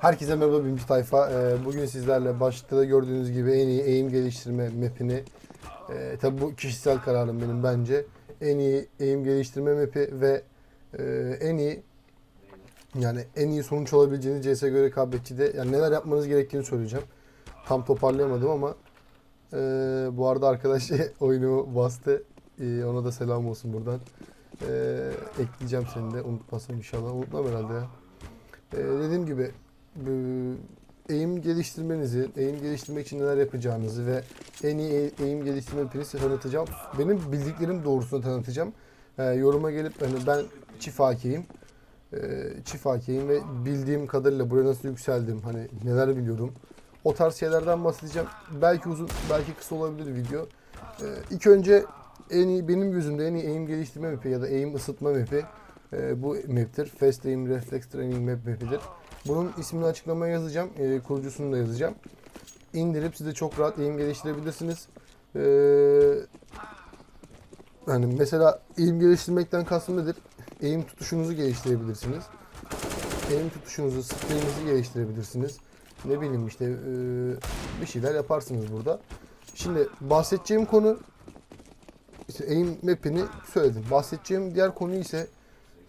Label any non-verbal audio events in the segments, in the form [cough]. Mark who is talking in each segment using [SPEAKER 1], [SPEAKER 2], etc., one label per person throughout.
[SPEAKER 1] Herkese merhaba birinci tayfa. Ee, bugün sizlerle başta da gördüğünüz gibi en iyi eğim geliştirme map'ini e, tabi bu kişisel kararım benim bence. En iyi eğim geliştirme map'i ve e, en iyi yani en iyi sonuç alabileceğiniz CSGO rekabetçide yani neler yapmanız gerektiğini söyleyeceğim. Tam toparlayamadım ama e, bu arada arkadaş [laughs] oyunu bastı. E, ona da selam olsun buradan. E, ekleyeceğim seni de unutmasam inşallah. Unutmam herhalde ya. E, dediğim gibi eğim geliştirmenizi, eğim geliştirmek için neler yapacağınızı ve en iyi eğ- eğim geliştirme size tanıtacağım. Benim bildiklerim doğrusunda tanıtacağım. E, yoruma gelip hani ben çift hakeyim. E, çift hakeyim ve bildiğim kadarıyla buraya nasıl yükseldim, hani neler biliyorum. O tarz şeylerden bahsedeceğim. Belki uzun, belki kısa olabilir video. E, ilk önce en iyi benim gözümde en iyi eğim geliştirme mapi ya da eğim ısıtma mapi e, bu map'tir. Fast Aim Reflex Training Map mapidir. Bunun ismini açıklamaya yazacağım. E, kurucusunu da yazacağım. İndirip siz de çok rahat eğim geliştirebilirsiniz. E, hani mesela eğim geliştirmekten kastım nedir? Eğim tutuşunuzu geliştirebilirsiniz. Eğim tutuşunuzu, spreyinizi geliştirebilirsiniz. Ne bileyim işte e, bir şeyler yaparsınız burada. Şimdi bahsedeceğim konu işte aim map'ini söyledim. Bahsedeceğim diğer konu ise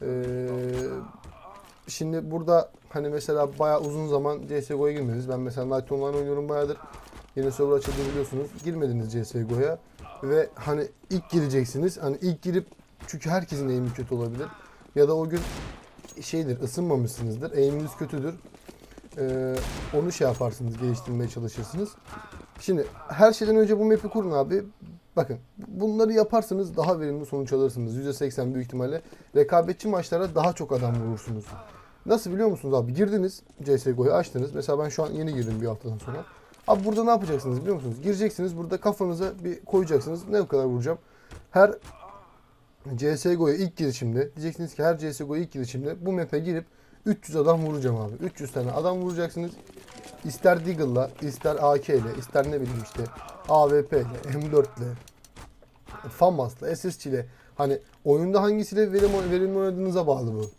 [SPEAKER 1] eee, şimdi burada hani mesela bayağı uzun zaman CSGO'ya girmediniz. Ben mesela Night Online oynuyorum bayağıdır. Yeni server açıldı biliyorsunuz. Girmediniz CSGO'ya ve hani ilk gireceksiniz. Hani ilk girip çünkü herkesin aim'i kötü olabilir. Ya da o gün şeydir ısınmamışsınızdır. Aim'iniz kötüdür. Eee, onu şey yaparsınız, geliştirmeye çalışırsınız. Şimdi her şeyden önce bu map'i kurun abi. Bakın bunları yaparsanız daha verimli sonuç alırsınız. %80 büyük ihtimalle rekabetçi maçlara daha çok adam vurursunuz. Nasıl biliyor musunuz abi? Girdiniz CSGO'yu açtınız. Mesela ben şu an yeni girdim bir haftadan sonra. Abi burada ne yapacaksınız biliyor musunuz? Gireceksiniz burada kafanıza bir koyacaksınız. Ne kadar vuracağım? Her CSGO'ya ilk girişimde diyeceksiniz ki her CSGO'ya ilk girişimde bu map'e girip 300 adam vuracağım abi. 300 tane adam vuracaksınız. İster Deagle'la, ister AK ile, ister ne bileyim işte AWP ile, M4 ile, FAMAS'la, SSC ile. Hani oyunda hangisiyle verim, verimli oynadığınıza bağlı bu.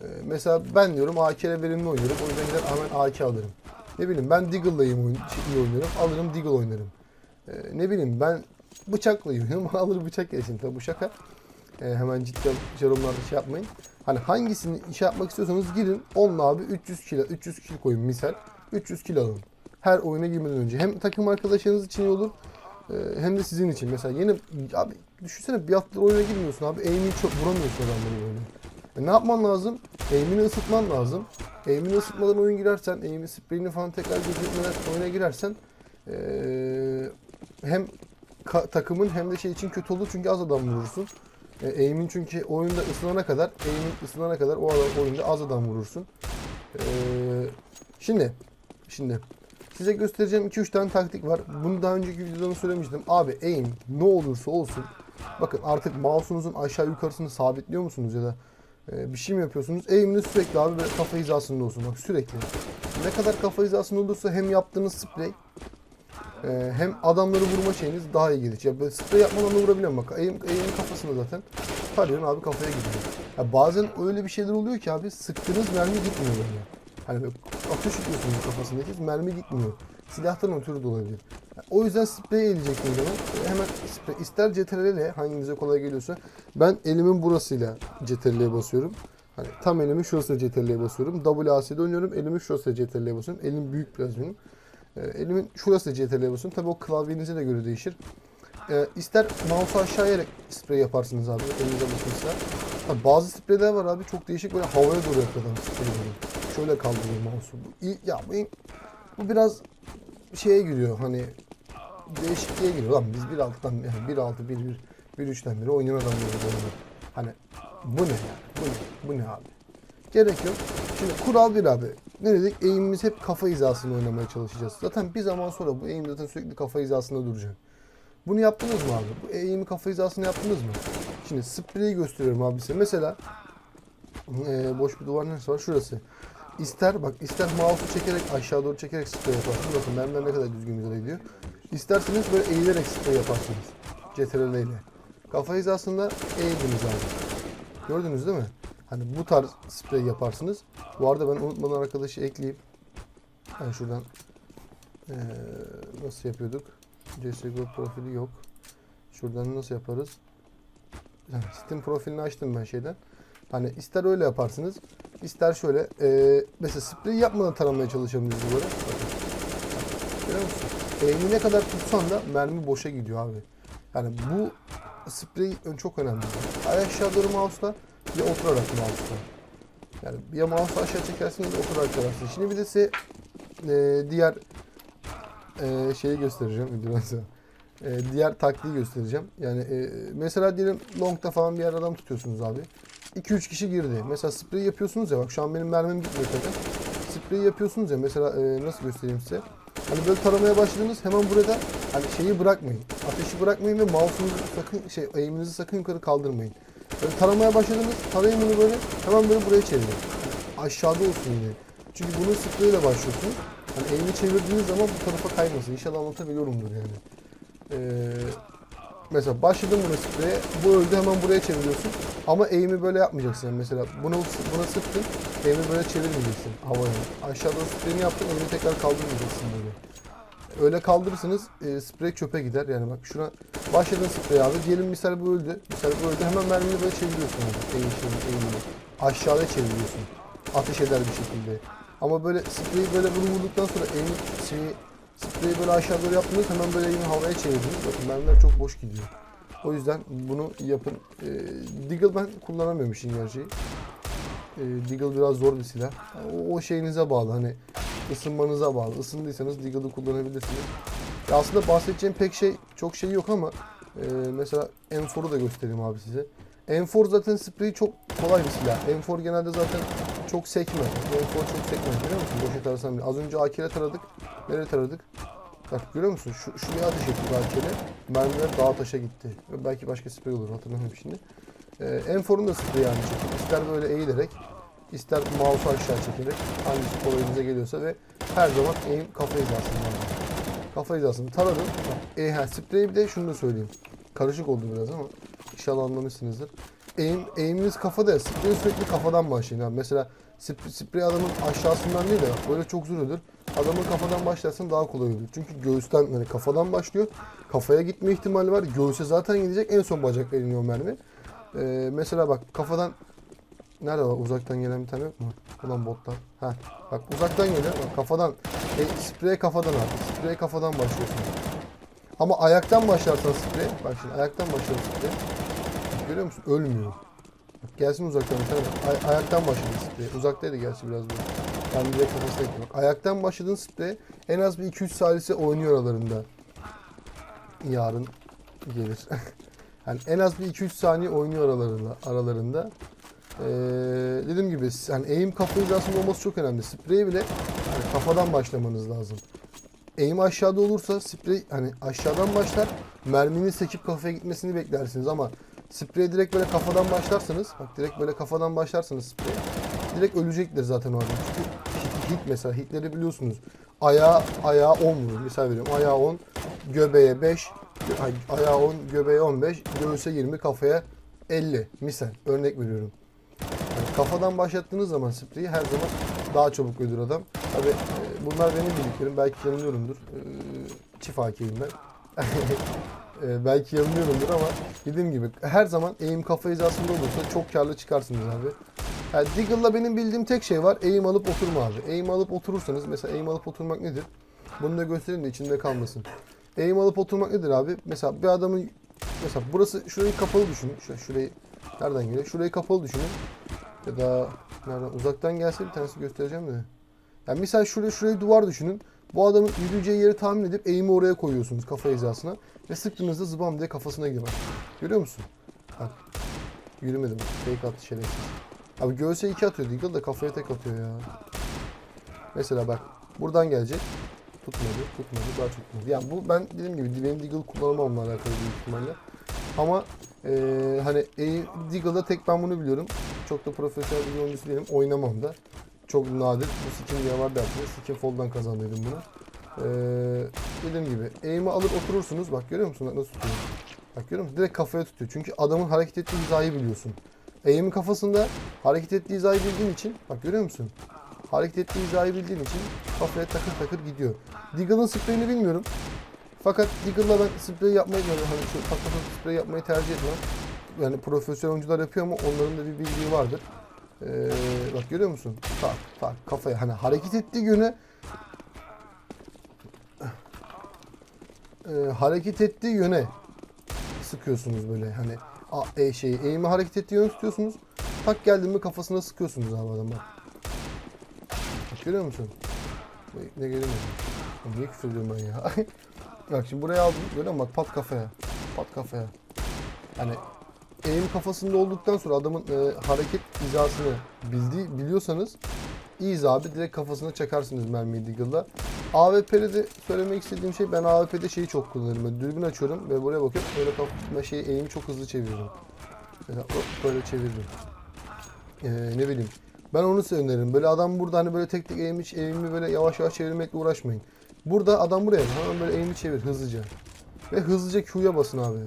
[SPEAKER 1] Ee, mesela ben diyorum AK ile verimli oynuyorum. O yüzden gider hemen AK alırım. Ne bileyim ben Deagle'la iyi, oyun- iyi oynuyorum. Alırım Deagle oynarım. Ee, ne bileyim ben bıçakla iyi oynuyorum. Alır bıçak gelsin. Tabi bu şaka. Ee, hemen ciddi yorumlarda şey yapmayın. Hani hangisini şey yapmak istiyorsanız girin. Onunla abi 300 kilo, 300 kilo koyun misal. 300 kilo alın. Her oyuna girmeden önce. Hem takım arkadaşlarınız için iyi olur. e, Hem de sizin için. Mesela yeni abi düşünsene bir haftadır oyuna girmiyorsun abi. Aim'i çok vuramıyorsun adamları oyuna. E ne yapman lazım? Aim'ini ısıtman lazım. Aim'ini ısıtmadan oyun girersen, aim'i spreyini falan tekrar gözetmeden oyuna girersen eee, hem takımın hem de şey için kötü olur çünkü az adam vurursun. E, aim'in çünkü oyunda ısınana kadar, aim'in ısınana kadar o adam oyunda az adam vurursun. Eee, şimdi, şimdi size göstereceğim 2-3 tane taktik var. Bunu daha önceki videoda söylemiştim. Abi aim ne olursa olsun. Bakın artık mouse'unuzun aşağı yukarısını sabitliyor musunuz ya da e, bir şey mi yapıyorsunuz? Aim'iniz sürekli abi böyle kafa hizasında olsun. Bak sürekli. Ne kadar kafa hizasında olursa hem yaptığınız sprey e, hem adamları vurma şeyiniz daha iyi gelir. Ya böyle sprey yapmadan da vurabiliyorum bak. Aim, aim'in kafasında zaten. Tarıyorsun abi kafaya gidiyor. Ya bazen öyle bir şeyler oluyor ki abi sıktığınız mermi gitmiyor böyle. Hani ateş ediyorsunuz kafasındaki mermi gitmiyor. Silahtan ötürü de olabilir. O yüzden sprey eleyeceksiniz zaman hemen sprey ister CTRL hanginize kolay geliyorsa ben elimin burasıyla CTRL'ye basıyorum. Hani tam elimi şurasıyla CTRL'ye basıyorum. WAS'de oynuyorum. Elimi şurasıyla CTRL'ye basıyorum. Elim büyük biraz benim. E, elimin şurasıyla CTRL'ye basıyorum. Tabii o klavyenize de göre değişir. E, ister mouse'u aşağı eğerek sprey yaparsınız abi. Elinize. Ha, bazı spreyler var abi çok değişik böyle havaya doğru yapıyor adam. Şöyle kaldırıyor mouse'u. Bu, ya bu, bu biraz şeye giriyor hani değişikliğe giriyor lan biz 1.6'dan yani 1.6 1.1 1.3'ten beri oynayan adamları oynuyor. Hani bu ne yani? Bu ne? Bu ne abi? Gerek yok. Şimdi kural bir abi. Ne dedik? Eğimimiz hep kafa hizasında oynamaya çalışacağız. Zaten bir zaman sonra bu eğim zaten sürekli kafa hizasında duracak. Bunu yaptınız mı abi? Bu eğimi kafa hizasında yaptınız mı? Şimdi spreyi gösteriyorum abi size. Mesela ee, boş bir duvar neresi var? Şurası. İster bak ister mouse'u çekerek aşağı doğru çekerek sprey yaparsınız. Bakın mermiler ne kadar düzgün güzel gidiyor. İsterseniz böyle eğilerek sprey yaparsınız. CTRL ile. Kafa hizasında eğildiniz abi. Gördünüz değil mi? Hani bu tarz sprey yaparsınız. Bu arada ben unutmadan arkadaşı ekleyeyim. Ben şuradan eee, nasıl yapıyorduk? CSGO profili yok. Şuradan nasıl yaparız? Steam profilini açtım ben şeyden. Hani ister öyle yaparsınız, ister şöyle. eee, mesela sprey yapmadan taramaya çalışabiliriz böyle. Bakın. Görüyor musun? Eğimi ne kadar tutsan da mermi boşa gidiyor abi. Yani bu sprey çok önemli. Ay aşağı doğru mouse'la bir oturarak mouse'la. Yani ya mouse'u aşağı çekersin ya da oturarak çekersin. Şimdi bir de size eee, diğer eee, şeyi göstereceğim sonra. Eee, diğer taktiği göstereceğim. Yani eee, mesela diyelim long'da falan bir yer adam tutuyorsunuz abi. 2-3 kişi girdi. Mesela sprey yapıyorsunuz ya bak şu an benim mermim gitmiyor tabii. Sprey yapıyorsunuz ya mesela eee, nasıl göstereyim size. Hani böyle taramaya başladınız hemen burada hani şeyi bırakmayın. Ateşi bırakmayın ve mouse'unuzu sakın şey aim'inizi sakın yukarı kaldırmayın. Böyle taramaya başladınız tarayın bunu böyle hemen böyle buraya çevirin. Hani aşağıda olsun yine. Çünkü bunun spreyle başlıyorsunuz. Hani aim'i çevirdiğiniz zaman bu tarafa kaymasın. İnşallah anlatabiliyorumdur yani. Ee, mesela başladın bunu spreye, bu öldü hemen buraya çeviriyorsun. Ama aim'i böyle yapmayacaksın. Mesela bunu buna sıktın, aim'i böyle çevirmeyeceksin havaya. Aşağıda spreyini yaptın, aim'i tekrar kaldırmayacaksın böyle. Öyle kaldırırsanız e, sprey çöpe gider. Yani bak şuna başladın sprey abi. Diyelim misal bu öldü. Misal bu öldü. Hemen mermiyi böyle çeviriyorsun abi. Şeyini, aim'ini. Aşağıya çeviriyorsun. Ateş eder bir şekilde. Ama böyle spreyi böyle bunu vurduktan sonra aim şeyi spreyi böyle aşağı doğru yaptınız hemen böyle aim'i havaya çevirdiniz. Bakın mermiler çok boş gidiyor. O yüzden bunu yapın. E, Deagle ben kullanamıyorum işin gerçeği. E, Deagle biraz zor bir silah. O, o şeyinize bağlı hani ısınmanıza bağlı. Isındıysanız Deagle'ı kullanabilirsiniz. Ya aslında bahsedeceğim pek şey çok şey yok ama e, mesela M4'u da göstereyim abi size. M4 zaten spreyi çok kolay bir silah. M4 genelde zaten çok sekmez. M4 çok sekmez biliyor musun? Boşa tarasan. Az önce AK ile taradık. Nereye taradık? Bak görüyor musun? Şu, şuraya ateş ettik AK ile. Mermiler dağa taşa gitti. Belki başka sprey olur hatırlamıyorum şimdi. Ee, M4'un da spreyi aynı şekilde. İster böyle eğilerek, ister mouse'u aşağı çekerek hangisi kolayınıza geliyorsa ve her zaman aim kafa hizasında. Kafa hizasını taradım. E, ha, spreyi bir de şunu da söyleyeyim. Karışık oldu biraz ama inşallah anlamışsınızdır. Aim, aim'iniz kafada spreyi sürekli kafadan başlayın abi. Mesela sp- sprey adamın aşağısından değil de böyle çok zor olur. Adamın kafadan başlarsan daha kolay olur. Çünkü göğüsten yani kafadan başlıyor. Kafaya gitme ihtimali var. Göğüse zaten gidecek. En son bacakla iniyor mermi. Ee, mesela bak kafadan Nerede var? Uzaktan gelen bir tane yok mu? Ulan botlar. Ha. Bak uzaktan geliyor. Bak kafadan. E, sprey kafadan abi. Sprey kafadan başlıyorsun. Ama ayaktan başlarsan sprey. Bak şimdi ayaktan başlıyor sprey. Görüyor musun? Ölmüyor. Bak, gelsin uzaktan bir ay- ayaktan başladı sprey. Uzaktaydı gerçi biraz böyle. Ben direkt kafasına gittim. Bak, ayaktan başladığın sprey en az bir 2-3 salise oynuyor aralarında. Yarın gelir. [laughs] yani en az bir 2-3 saniye oynuyor aralarında. aralarında. Ee, dediğim gibi yani aim kafa hizasında olması çok önemli. Sprey bile yani kafadan başlamanız lazım. Aim aşağıda olursa sprey hani aşağıdan başlar. Merminin sekip kafaya gitmesini beklersiniz ama sprey direkt böyle kafadan başlarsanız bak direkt böyle kafadan başlarsanız sprey direkt ölecektir zaten adam. Çünkü hit, mesela hitleri biliyorsunuz. Ayağı ayağı 10 vurur. Misal veriyorum. Ayağı 10, göbeğe 5, ay- ayağı 10, göbeğe 15, göğüse 20, kafaya 50. Misal örnek veriyorum. Yani kafadan başlattığınız zaman spreyi her zaman daha çabuk ölür adam. Tabi bunlar benim bildiklerim. Belki yanılıyorumdur. E, çift hakeyim ben. [laughs] E, belki yanılıyorumdur ama dediğim gibi her zaman aim kafa hizasında olursa çok karlı çıkarsınız abi. Yani Deagle'la benim bildiğim tek şey var. Aim alıp oturma abi. Aim alıp oturursanız mesela aim alıp oturmak nedir? Bunu da göstereyim de içinde kalmasın. Aim alıp oturmak nedir abi? Mesela bir adamın mesela burası şurayı kapalı düşünün. Şu, şurayı nereden geliyor? Şurayı kapalı düşünün. Ya da nereden uzaktan gelse bir tanesi göstereceğim de. Yani misal şuraya şurayı duvar düşünün. Bu adamın yürüyeceği yeri tahmin edip eğimi oraya koyuyorsunuz kafa hizasına. Ve sıktığınızda zıbam diye kafasına gidiyor. Görüyor musun? Bak. Yürümedim. Fake attı şerefsiz. Abi göğse iki atıyor Deagle da kafaya tek atıyor ya. Mesela bak. Buradan gelecek. Tutmadı. Tutmadı. Daha tutmadı. Yani bu ben dediğim gibi benim Deagle kullanamamla alakalı büyük ihtimalle. Ama eee hani e, Deagle'da tek ben bunu biliyorum. Çok da profesyonel bir oyuncusu değilim. Oynamam da. Çok nadir. Bu skin diye var dersiniz. Skin Fall'dan kazandıydım bunu. Eee dediğim gibi aim'i alır oturursunuz. Bak görüyor musun? Nasıl tutuyor? Bak görüyor musun? Direkt kafaya tutuyor. Çünkü adamın hareket ettiği hizayı biliyorsun. Aim'in kafasında hareket ettiği hizayı bildiğin için bak görüyor musun? hareket ettiği hizayı bildiğin için kafaya takır takır gidiyor. Deagle'ın spreyini bilmiyorum. Fakat Deagle'la ben sprey yapmayı yani hani şu tak tak sprey yapmayı tercih etmem. Yani profesyonel oyuncular yapıyor ama onların da bir bildiği vardır. Ee, bak görüyor musun? Tak tak kafaya hani hareket ettiği yöne e, hareket ettiği yöne sıkıyorsunuz böyle hani e, şey eğimi hareket ettiği yöne tutuyorsunuz. Tak geldi mi kafasına sıkıyorsunuz abi adam bak. Görüyor musun? Ne geliyor mu? Niye küfür ben ya? [laughs] bak şimdi buraya aldım. Görüyor musun? Bak pat kafaya. Pat kafaya. Hani eğim kafasında olduktan sonra adamın e, hareket hizasını bildiği, biliyorsanız iyiyiz abi. Direkt kafasına çakarsınız mermiyi Deagle'la. AWP'de de söylemek istediğim şey ben AWP'de şeyi çok kullanırım. Ben dürbün açıyorum ve buraya bakıyorum. Böyle kafasına şey eğimi çok hızlı çeviriyorum. Mesela hop böyle çeviririm. Ee, ne bileyim. Ben onu öneririm. Böyle adam burada hani böyle tek tek eğimi, eğimi böyle yavaş yavaş çevirmekle uğraşmayın. Burada adam buraya hemen böyle eğimi çevir hızlıca. Ve hızlıca Q'ya basın abi.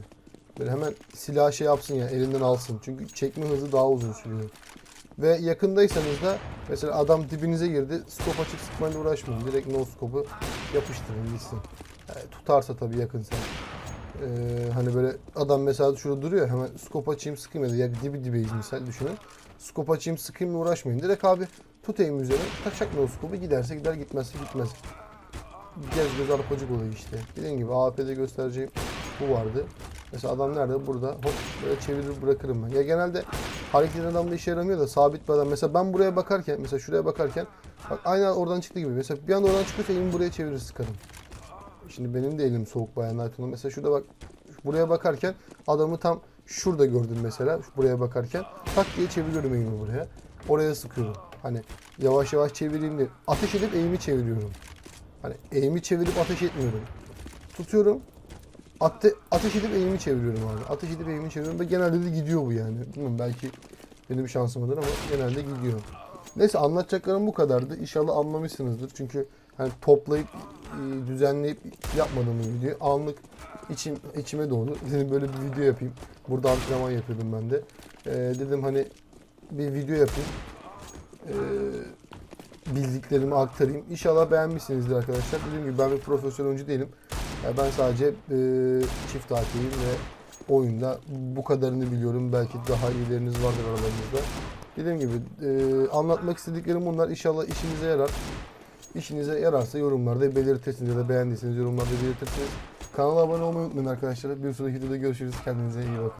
[SPEAKER 1] Böyle hemen silah şey yapsın ya elinden alsın. Çünkü çekme hızı daha uzun sürüyor. Ve yakındaysanız da mesela adam dibinize girdi. Skop açıp sıkmayla uğraşmayın. Direkt no scope'u yapıştırın gitsin. Yani tutarsa tabii yakınsa. Ee, hani böyle adam mesela şurada duruyor hemen skop açayım sıkayım ya da ya dibi dibeyiz misal düşünün. Skop açayım sıkayım uğraşmayın. Direkt abi tut eğim üzerine taşak no scope'u giderse gider gitmezse gitmez. Gez göz arpacık oluyor işte. Dediğim gibi AWP'de göstereceğim bu vardı. Mesela adam nerede? Burada. Hop böyle çevirir bırakırım ben. Ya genelde hareket eden adamda işe yaramıyor da sabit bir adam. Mesela ben buraya bakarken, mesela şuraya bakarken bak aynen oradan çıktı gibi. Mesela bir anda oradan çıkıyorsa elimi buraya çevirir sıkarım. Şimdi benim de elim soğuk bayan Nighton'un. Mesela şurada bak buraya bakarken adamı tam şurada gördüm mesela. Buraya bakarken tak diye çeviriyorum eğimi buraya. Oraya sıkıyorum. Hani yavaş yavaş çevireyim diye. Ateş edip eğimi çeviriyorum. Hani eğimi çevirip ateş etmiyorum. Tutuyorum. Ate ateş edip eğimi çeviriyorum abi. Ateş edip eğimi çeviriyorum ve genelde de gidiyor bu yani. Bilmiyorum belki benim şansımadır ama genelde gidiyor. Neyse anlatacaklarım bu kadardı. İnşallah anlamışsınızdır. Çünkü hani toplayıp e, düzenleyip yapmadığım bir video. Anlık içim içime doğdu. [laughs] Dedim böyle bir video yapayım. Burada antrenman yapıyordum ben de. Ee, dedim hani bir video yapayım. Ee, bildiklerimi aktarayım. İnşallah beğenmişsinizdir arkadaşlar. Dediğim gibi ben bir profesyonel oyuncu değilim. Yani ben sadece e, çift takibim ve oyunda bu kadarını biliyorum. Belki daha iyileriniz vardır aralarınızda. Dediğim gibi e, anlatmak istediklerim bunlar. İnşallah işinize yarar. İşinize yararsa yorumlarda belirtirsiniz ya da beğendiyseniz yorumlarda belirtirsiniz. Kanala abone olmayı unutmayın arkadaşlar. Bir sonraki videoda görüşürüz. Kendinize iyi bakın.